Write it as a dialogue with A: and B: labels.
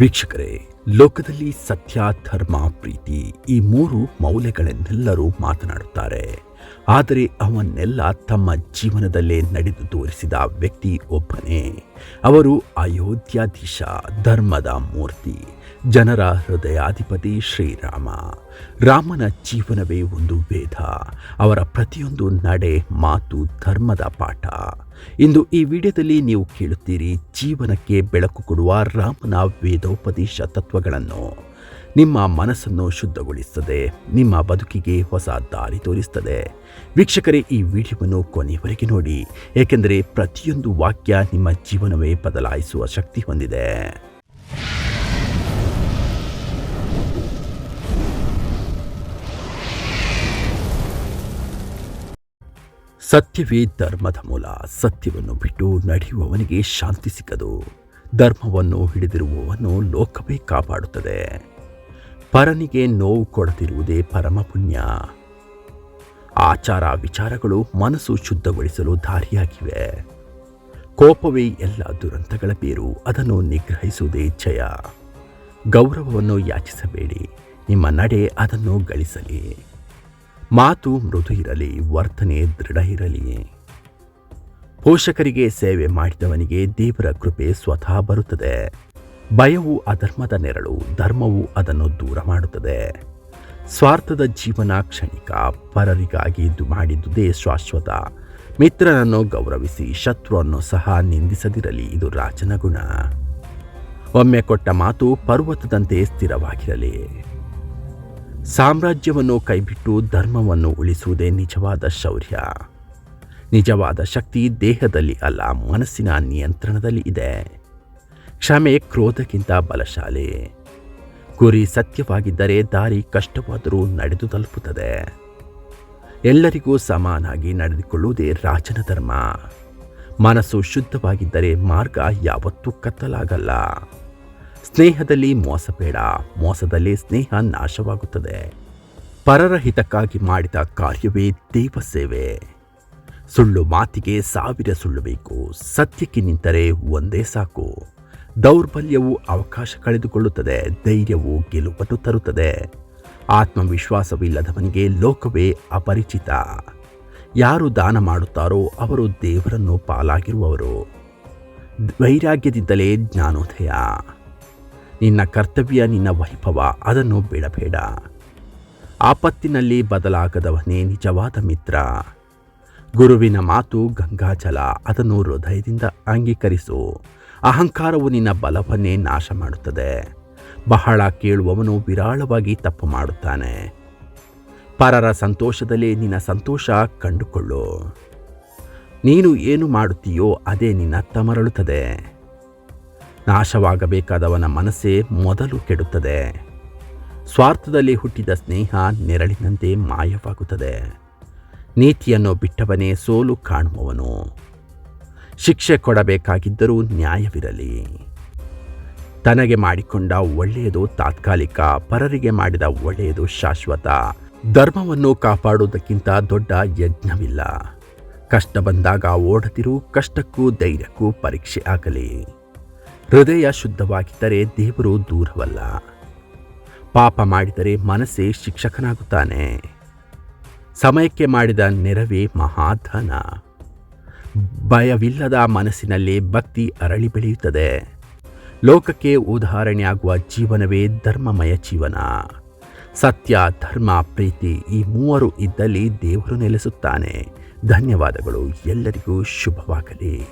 A: ವೀಕ್ಷಕರೇ, ಲೋಕದಲ್ಲಿ ಸತ್ಯ, ಧರ್ಮ, ಪ್ರೀತಿ ಈ ಮೂರು ಮೌಲ್ಯಗಳನ್ನೆಲ್ಲರೂ ಮಾತನಾಡುತ್ತಾರೆ. ಆದರೆ ಅವನ್ನೆಲ್ಲ ತಮ್ಮ ಜೀವನದಲ್ಲೇ ನಡೆದು ತೋರಿಸಿದ ವ್ಯಕ್ತಿ ಒಬ್ಬನೇ. ಅವರು ಅಯೋಧ್ಯಾಧೀಶ ಧರ್ಮದ ಮೂರ್ತಿ. ಜನರ ಹೃದಯಾಧಿಪತಿ ಶ್ರೀರಾಮ. ರಾಮನ ಜೀವನವೇ ಒಂದು ವೇದ. ಅವರ ಪ್ರತಿಯೊಂದು ನಡೆ, ಮಾತು, ಧರ್ಮದ ಪಾಠ. ಇಂದು ಈ ವಿಡಿಯೋದಲ್ಲಿ ನೀವು ಕೇಳುತ್ತೀರಿ ಜೀವನಕ್ಕೆ ಬೆಳಕು ಕೊಡುವ ರಾಮನ ವೇದೋಪದೇಶ ತತ್ವಗಳನ್ನು. ನಿಮ್ಮ ಮನಸ್ಸನ್ನು ಶುದ್ಧಗೊಳಿಸುತ್ತದೆ ನಿಮ್ಮ ಬದುಕಿಗೆ ಹೊಸ ದಾರಿ ತೋರಿಸುತ್ತದೆ ವೀಕ್ಷಕರೇ, ಈ ವಿಡಿಯೋವನ್ನು ಕೊನೆಯವರೆಗೆ ನೋಡಿ, ಏಕೆಂದರೆ ಪ್ರತಿಯೊಂದು ವಾಕ್ಯ ನಿಮ್ಮ ಜೀವನವೇ ಬದಲಾಯಿಸುವ ಶಕ್ತಿ ಹೊಂದಿದೆ. ಸತ್ಯವೇ ಧರ್ಮದ ಮೂಲ. ಸತ್ಯವನ್ನು ಬಿಟ್ಟು ನಡೆಯುವವನಿಗೆ ಶಾಂತಿ ಸಿಕ್ಕದು ಧರ್ಮವನ್ನು ಹಿಡಿದಿರುವವನು ಲೋಕವೇ ಕಾಪಾಡುತ್ತದೆ. ಪರನಿಗೆ ನೋವು ಕೊಡದಿರುವುದೇ ಪರಮ ಪುಣ್ಯ. ಆಚಾರ ವಿಚಾರಗಳು ಮನಸ್ಸು ಶುದ್ಧಗೊಳಿಸಲು ದಾರಿಯಾಗಿವೆ. ಕೋಪವೇ ಎಲ್ಲ ದುರಂತಗಳ ಬೇರು. ಅದನ್ನು ನಿಗ್ರಹಿಸುವುದೇ ಜಯ ಗೌರವವನ್ನು ಯಾಚಿಸಬೇಡಿ. ನಿಮ್ಮ ನಡೆ ಅದನ್ನು ಗಳಿಸಲಿ. ಮಾತು ಮೃದು ಇರಲಿ, ವರ್ತನೆ ದೃಢ ಇರಲಿ. ಪೋಷಕರಿಗೆ ಸೇವೆ ಮಾಡಿದವನಿಗೆ ದೇವರ ಕೃಪೆ ಸ್ವತಃ ಬರುತ್ತದೆ. ಭಯವು ಅಧರ್ಮದ ನೆರಳು, ಧರ್ಮವು ಅದನ್ನು ದೂರ ಮಾಡುತ್ತದೆ. ಸ್ವಾರ್ಥದ ಜೀವನ ಕ್ಷಣಿಕ, ಪರರಿಗಾಗಿ ಇದು ಮಾಡಿದ್ದುದೇ ಶಾಶ್ವತ. ಮಿತ್ರನನ್ನು ಗೌರವಿಸಿ, ಶತ್ರುವನ್ನು ಸಹ ನಿಂದಿಸದಿರಲಿ, ಇದು ರಾಜನ ಗುಣ. ಒಮ್ಮೆ ಕೊಟ್ಟ ಮಾತು ಪರ್ವತದಂತೆ ಸ್ಥಿರವಾಗಿರಲಿ. ಸಾಮ್ರಾಜ್ಯವನ್ನು ಕೈಬಿಟ್ಟು ಧರ್ಮವನ್ನು ಉಳಿಸುವುದೇ ನಿಜವಾದ ಶೌರ್ಯ. ನಿಜವಾದ ಶಕ್ತಿ ದೇಹದಲ್ಲಿ ಅಲ್ಲ, ಮನಸ್ಸಿನ ನಿಯಂತ್ರಣದಲ್ಲಿ ಇದೆ. ಕ್ಷಮೆ ಕ್ರೋಧಕ್ಕಿಂತ ಬಲಶಾಲಿ. ಗುರಿ ಸತ್ಯವಾಗಿದ್ದರೆ ದಾರಿ ಕಷ್ಟವಾದರೂ ನಡೆದು ತಲುಪುತ್ತದೆ. ಎಲ್ಲರಿಗೂ ಸಮಾನಾಗಿ ನಡೆದುಕೊಳ್ಳುವುದೇ ರಾಜನ ಧರ್ಮ. ಮನಸ್ಸು ಶುದ್ಧವಾಗಿದ್ದರೆ ಮಾರ್ಗ ಯಾವತ್ತೂ ಕತ್ತಲಾಗಲ್ಲ. ಸ್ನೇಹದಲ್ಲಿ ಮೋಸ ಬೇಡ, ಮೋಸದಲ್ಲಿ ಸ್ನೇಹ ನಾಶವಾಗುತ್ತದೆ. ಪರರ ಹಿತಕ್ಕಾಗಿ ಮಾಡಿದ ಕಾರ್ಯವೇ ದೇವ ಸೇವೆ. ಸುಳ್ಳು ಮಾತಿಗೆ ಸಾವಿರ ಸುಳ್ಳು ಬೇಕು, ಸತ್ಯಕ್ಕೆ ನಿಂತರೆ ಒಂದೇ ಸಾಕು. ದೌರ್ಬಲ್ಯವು ಅವಕಾಶ ಕಳೆದುಕೊಳ್ಳುತ್ತದೆ, ಧೈರ್ಯವು ಗೆಲುವನ್ನು ತರುತ್ತದೆ. ಆತ್ಮವಿಶ್ವಾಸವಿಲ್ಲದವನಿಗೆ ಲೋಕವೇ ಅಪರಿಚಿತ. ಯಾರು ದಾನ ಮಾಡುತ್ತಾರೋ ಅವರು ದೇವರನ್ನು ಪಾಲಾಗಿರುವವರು. ವೈರಾಗ್ಯದಿಂದಲೇ ಜ್ಞಾನೋದಯ. ನಿನ್ನ ಕರ್ತವ್ಯ, ನಿನ್ನ ವೈಭವ ಅದನ್ನು ಬಿಡಬೇಡ. ಆಪತ್ತಿನಲ್ಲಿ ಬದಲಾಗದವನೇ ನಿಜವಾದ ಮಿತ್ರ. ಗುರುವಿನ ಮಾತು ಗಂಗಾಜಲ, ಅದನ್ನು ಹೃದಯದಿಂದ ಅಂಗೀಕರಿಸು. ಅಹಂಕಾರವು ನಿನ್ನ ಬಲವನ್ನೇ ನಾಶ ಮಾಡುತ್ತದೆ ಬಹಳ ಕೇಳುವವನು ವಿರಾಳವಾಗಿ ತಪ್ಪು ಮಾಡುತ್ತಾನೆ. ಪರರ ಸಂತೋಷದಲ್ಲಿ ನಿನ್ನ ಸಂತೋಷ ಕಂಡುಕೊಳ್ಳು. ನೀನು ಏನು ಮಾಡುತ್ತೀಯೋ ಅದೇ ನಿನ್ನ ಮರಳುತ್ತದೆ ನಾಶವಾಗಬೇಕಾದವನ ಮನಸ್ಸೇ ಮೊದಲು ಕೆಡುತ್ತದೆ. ಸ್ವಾರ್ಥದಲ್ಲಿ ಹುಟ್ಟಿದ ಸ್ನೇಹ ನೆರಳಿನಂತೆ ಮಾಯವಾಗುತ್ತದೆ. ನೀತಿಯನ್ನು ಬಿಟ್ಟವನೇ ಸೋಲು ಕಾಣುವವನು. ಶಿಕ್ಷೆ ಕೊಡಬೇಕಾಗಿದ್ದರೂ ನ್ಯಾಯವಿರಲಿ. ತನಗೆ ಮಾಡಿಕೊಂಡ ಒಳ್ಳೆಯದು ತಾತ್ಕಾಲಿಕ, ಪರರಿಗೆ ಮಾಡಿದ ಒಳ್ಳೆಯದು ಶಾಶ್ವತ. ಧರ್ಮವನ್ನು ಕಾಪಾಡುವುದಕ್ಕಿಂತ ದೊಡ್ಡ ಯಜ್ಞವಿಲ್ಲ. ಕಷ್ಟ ಬಂದಾಗ ಓಡದಿರು ಕಷ್ಟಕ್ಕೂ ಧೈರ್ಯಕ್ಕೂ ಪರೀಕ್ಷೆ ಆಗಲಿ. ಹೃದಯ ಶುದ್ಧವಾಗಿದ್ದರೆ ದೇವರು ದೂರವಲ್ಲ. ಪಾಪ ಮಾಡಿದರೆ ಮನಸ್ಸೇ ಶಿಕ್ಷಕನಾಗುತ್ತಾನೆ. ಸಮಯಕ್ಕೆ ಮಾಡಿದ ನೆರವೇ ಮಹಾಧನ. ಭಯವಿಲ್ಲದ ಮನಸ್ಸಿನಲ್ಲಿ ಭಕ್ತಿ ಅರಳಿ ಬೆಳೆಯುತ್ತದೆ. ಲೋಕಕ್ಕೆ ಉದಾಹರಣೆಯಾಗುವ ಜೀವನವೇ ಧರ್ಮಮಯ ಜೀವನ. ಸತ್ಯ, ಧರ್ಮ, ಪ್ರೀತಿ ಈ ಮೂವರು ಇದ್ದಲ್ಲಿ ದೇವರು ನೆಲೆಸುತ್ತಾನೆ. ಧನ್ಯವಾದಗಳು. ಎಲ್ಲರಿಗೂ ಶುಭವಾಗಲಿ.